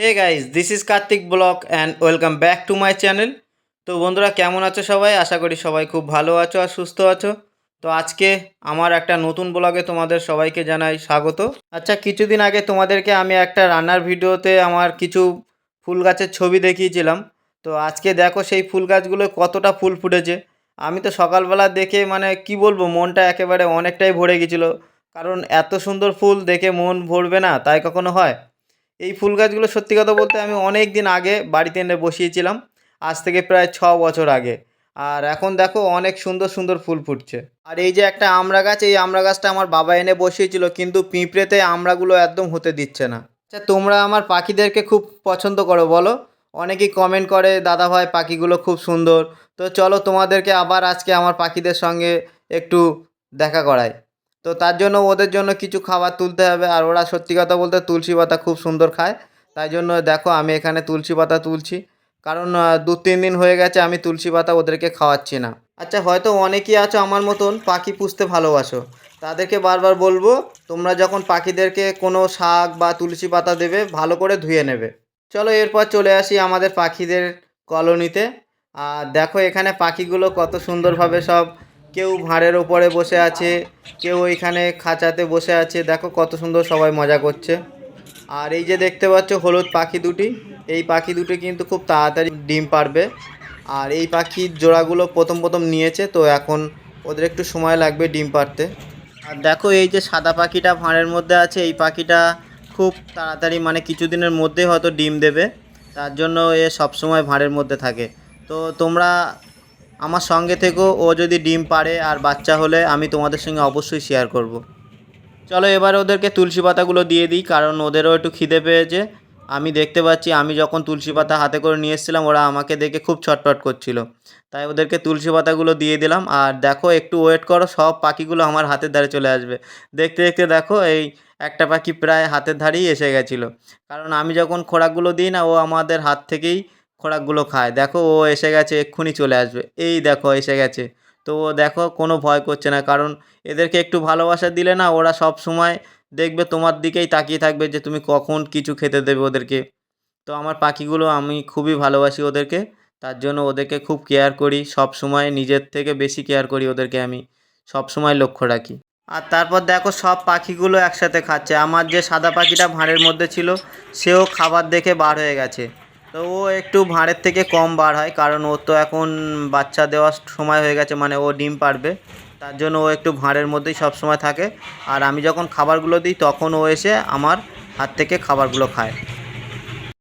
Hey guys this is Kartik blog and welcome back to my channel তো বন্ধুরা, কেমন আছো সবাই? আশা করি সবাই খুব ভালো আছো আর সুস্থ আছো। তো আজকে আমার একটা নতুন ব্লগে তোমাদের সবাইকে জানাই স্বাগত। আচ্ছা কিছুদিন আগে তোমাদেরকে আমি একটা রান্নার ভিডিওতে আমার কিছু ফুল গাছের ছবি দেখিয়েছিলাম। তো আজকে দেখো সেই ফুল গাছগুলো কতটা ফুল ফুটেছে। আমি তো সকালবেলা দেখে মানে কি বলব, মনটা একেবারে অনেকটাই ভরে গেছিল। কারণ এত সুন্দর ফুল দেখে মন ভরবে না, তাই কখনো হয়? এই ফুল গাছগুলো সত্যি কথা বলতে আমি অনেক দিন আগে বাড়িতে এনে বসিয়েছিলাম, আজ থেকে প্রায় ছ বছর আগে। আর এখন দেখো অনেক সুন্দর সুন্দর ফুল ফুটছে। আর এই যে একটা আমড়া গাছ, এই আমড়া গাছটা আমার বাবা এনে বসিয়েছিল, কিন্তু পিঁপড়েতে আমড়াগুলো একদম হতে দিচ্ছে না। আচ্ছা তোমরা আমার পাখিদেরকে খুব পছন্দ করো, বলো। অনেকেই কমেন্ট করে, দাদা ভাই, পাখিগুলো খুব সুন্দর। তো চলো তোমাদেরকে আবার আজকে আমার পাখিদের সঙ্গে একটু দেখা করাই। তো তার জন্য ওদের জন্য কিছু খাবার তুলতে হবে। আর ওরা সত্যি কথা বলতে তুলসী পাতা খুব সুন্দর খায়। তাই জন্য দেখো আমি এখানে তুলসী পাতা তুলছি। কারণ দু তিন দিন হয়ে গেছে আমি তুলসী পাতা ওদেরকে খাওয়াচ্ছি না। আচ্ছা হয়তো অনেকেই আছো আমার মতন পাখি পুষতে ভালোবাসো। তাদেরকে বারবার বলব, তোমরা যখন পাখিদেরকে কোনো শাক বা তুলসী পাতা দেবে, ভালো করে ধুয়ে নেবে। চলো এরপর চলে আসি আমাদের পাখিদের কলোনিতে। আর দেখো এখানে পাখিগুলো কত সুন্দরভাবে সব কেউ ভাঁড়ের ওপরে বসে আছে, কেউ ওইখানে খাঁচাতে বসে আছে। দেখো কত সুন্দর সবাই মজা করছে। আর এই যে দেখতে পাচ্ছ হলুদ পাখি দুটি, এই পাখি দুটি কিন্তু খুব তাড়াতাড়ি ডিম পারবে। আর এই পাখির জোড়াগুলো প্রথম প্রথম নিয়েছে, তো এখন ওদের একটু সময় লাগবে ডিম পারতে আর দেখো এই যে সাদা পাখিটা ভাঁড়ের মধ্যে আছে, এই পাখিটা খুব তাড়াতাড়ি মানে কিছুদিনের মধ্যেই হয়তো ডিম দেবে। তার জন্য এ সবসময় ভাঁড়ের মধ্যে থাকে। তো তোমরা আমার সঙ্গে থেকেও ও যদি ডিম পারে আর বাচ্চা হলে আমি তোমাদের সঙ্গে অবশ্যই শেয়ার করব। চলো এবার ওদেরকে তুলসী পাতাগুলো দিয়ে দিই, কারণ ওদেরও একটু খিদে পেয়েছে। আমি দেখতে পাচ্ছি, আমি যখন তুলসী পাতা হাতে করে নিয়ে এসেছিলাম, ওরা আমাকে দেখে খুব ছটপট করছিল। তাই ওদেরকে তুলসী পাতাগুলো দিয়ে দিলাম, আর দেখো, একটু ওয়েট করো, সব পাখিগুলো আমার হাতের ধারে চলে আসবে। দেখতে দেখতে দেখো, এই একটা পাখি প্রায় হাতের ধারেই এসে গেছিল। কারণ আমি যখন খোরাকগুলো দিই না, ও আমাদের হাত থেকেই খোরাকগুলো খায়। দেখো, ও এসে গেছে, এক্ষুনি চলে আসবে। এই দেখো, এসে গেছে। তো ও দেখো, কোনো ভয় করছে না, কারণ এদেরকে একটু ভালোবাসা দিলে না, ওরা সব সময় দেখবে তোমার দিকেই তাকিয়ে থাকবে যে তুমি কখন কিছু খেতে দেবে ওদেরকে। তো আমার পাখিগুলো, আমি খুবই ভালোবাসি ওদেরকে। তার জন্য ওদেরকে খুব কেয়ার করি। সব সময় নিজের থেকে বেশি কেয়ার করি ওদেরকে আমি। সব সময় লক্ষ্য রাখি। আর তারপর দেখো, সব পাখিগুলো একসাথে খাচ্ছে। আমার যে সাদা পাখিটা ভাঁড়ের মধ্যে ছিল, সেও খাবার দেখে বার হয়ে গেছে। তো ও একটু ভাঁড়ের থেকে কম বার হয়, কারণ ও তো এখন বাচ্চা দেওয়ার সময় হয়ে গেছে মানে ও ডিম পারবে। তার জন্য ও একটু ভাঁড়ের মধ্যেই সব সময় থাকে। আর আমি যখন খাবারগুলো দিই, তখন ও এসে আমার হাত থেকে খাবারগুলো খায়।